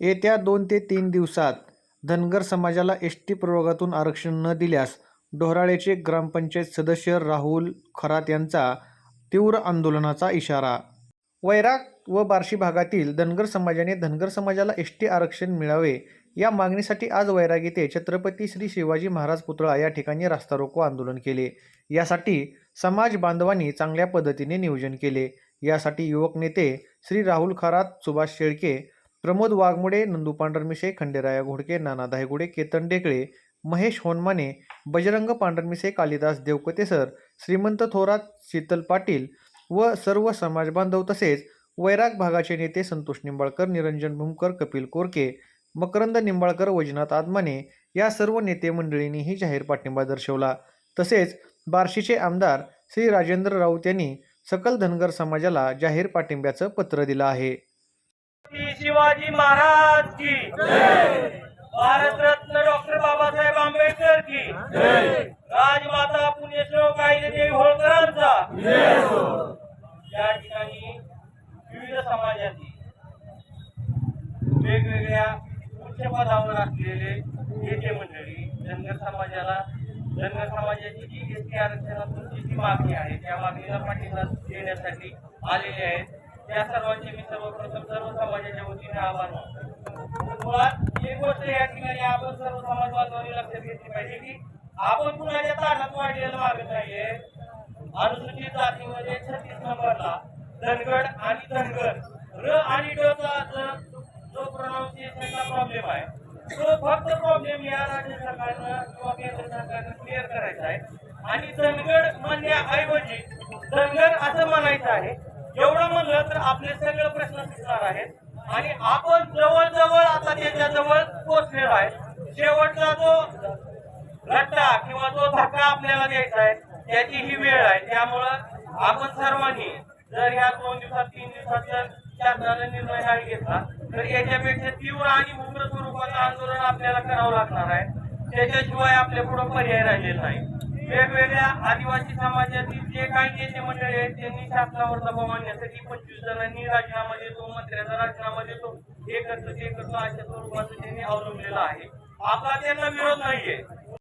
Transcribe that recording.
येत्या दोन ते तीन दिवसात धनगर समाजाला एस टी प्रवर्गातून आरक्षण न दिल्यास डोहराळेचे ग्रामपंचायत सदस्य राहुल खरात यांचा तीव्र आंदोलनाचा इशारा. वैराग व बार्शी भागातील धनगर समाजाने धनगर समाजाला एस टी आरक्षण मिळावे या मागणीसाठी आज वैराग येथे छत्रपती श्री शिवाजी महाराज पुतळा या ठिकाणी रास्ता रोको आंदोलन केले. यासाठी समाज बांधवांनी चांगल्या पद्धतीने नियोजन केले. यासाठी युवक नेते श्री राहुल खरात सुभाष शेळके प्रमोद वाघमोडे नंदू पांढरमिसे खंडेराया घोडके नाना धायगुडे केतन डेकळे महेश होनमाने बजरंग पांढरमिसे कालिदास देवकते सर श्रीमंत थोरात शीतल पाटील व सर्व समाज बांधव तसेच वैराग भागाचे नेते संतोष निंबाळकर निरंजन भूमकर कपिल कोरके मकरंद निंबाळकर वैजनाथ आदमाने या सर्व नेते मंडळींनीही जाहीर पाठिंबा दर्शवला. तसेच बार्शीचे आमदार श्री राजेंद्र राऊत यांनी सकल धनगर समाजाला जाहीर पाठिंब्याचं पत्र दिलं आहे. शिवाजी महाराज की. भारतरत्न डॉक्टर बाबासाहेब आंबेडकर की. राजमाता पुण्यश्लोक कायदेदेवी होळकरांचा. या ठिकाणी विविध समाजातील वेगवेगळ्या उच्च पदावर असलेले नेते मंडळी धनगर समाजाला धनगर समाजाची जी एस टी आरक्षणातून जी मागणी आहे त्या मागणीला पाठिंबा देण्यासाठी आलेले आहेत. या सर्वांचे मी सर्वप्रथम सर्व समाजाच्या वतीने आभार. मुळात एक गोष्ट या ठिकाणी आपण सर्व समाज बांधवांनी लक्षात घेतली पाहिजे की आपण कुणाच्या ताटात वाढलेलं मागत नाहीये अनुसूचित जातीमध्ये छत्तीस नंबरला धनगड आणि धनगर. र आणि ड जो- जो प्रोनाऊन्सिएशनचा प्रॉब्लेम आहे तो फक्त प्रॉब्लेम या राज्य सरकारनं किंवा केंद्र सरकारनं क्लिअर करायचा आहे. आणि धनगड म्हणण्याऐवजी धनगर असं म्हणायचं आहे एवढं म्हणलं तर आपले सगळे प्रश्न सुटणार आहेत. आणि आपण जवळजवळ आता त्याच्याजवळ पोहोचलेलो आहे. शेवटचा जो रट्टा किंवा जो धक्का आपल्याला द्यायचा आहे त्याची ही वेळ आहे. त्यामुळं आपण सर्वांनी जर ह्या दोन दिवसात तीन दिवसात जर शासनाने निर्णय नाही घेतला तर याच्यापेक्षा तीव्र आणि उग्र स्वरूपाचं आंदोलन आपल्याला करावं लागणार आहे. त्याच्याशिवाय आपल्या पुढे पर्याय राहिलेला नाही. वेगवेगळ्या आदिवासी समाजातील जे काही नेते मंडळी आहेत त्यांनी शासनावर दबाव आणण्यासाठी पंचवीस जणांनी राजीनामा देतो मंत्र्याचा राजीनामा देतो. हे करतो ते करतो अशा स्वरूपाचं त्यांनी अवलंबलेलं आहे. आपला त्यांना विरोध नाहीये.